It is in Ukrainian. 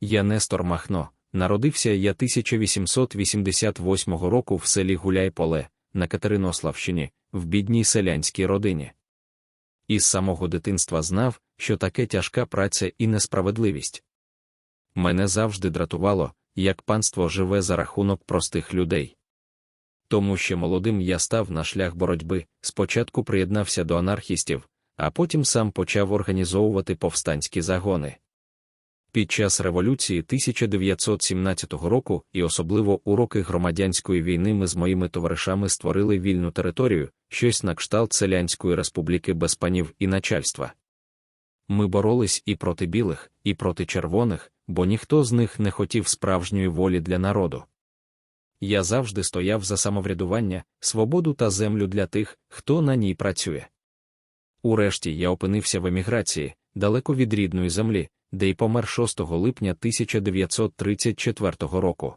Я Нестор Махно. Народився я 1888 року в селі Гуляйполе на Катеринославщині, в бідній селянській родині. Із самого дитинства знав, що таке тяжка праця і несправедливість. Мене завжди дратувало, як панство живе за рахунок простих людей. Тому що молодим я став на шлях боротьби, спочатку приєднався до анархістів, а потім сам почав організовувати повстанські загони. Під час революції 1917 року і особливо у роки громадянської війни ми з моїми товаришами створили вільну територію, щось на кшталт Селянської республіки без панів і начальства. Ми боролись і проти білих, і проти червоних, бо ніхто з них не хотів справжньої волі для народу. Я завжди стояв за самоврядування, свободу та землю для тих, хто на ній працює. Урешті я опинився в еміграції, далеко від рідної землі, де й помер 6 липня 1934 року.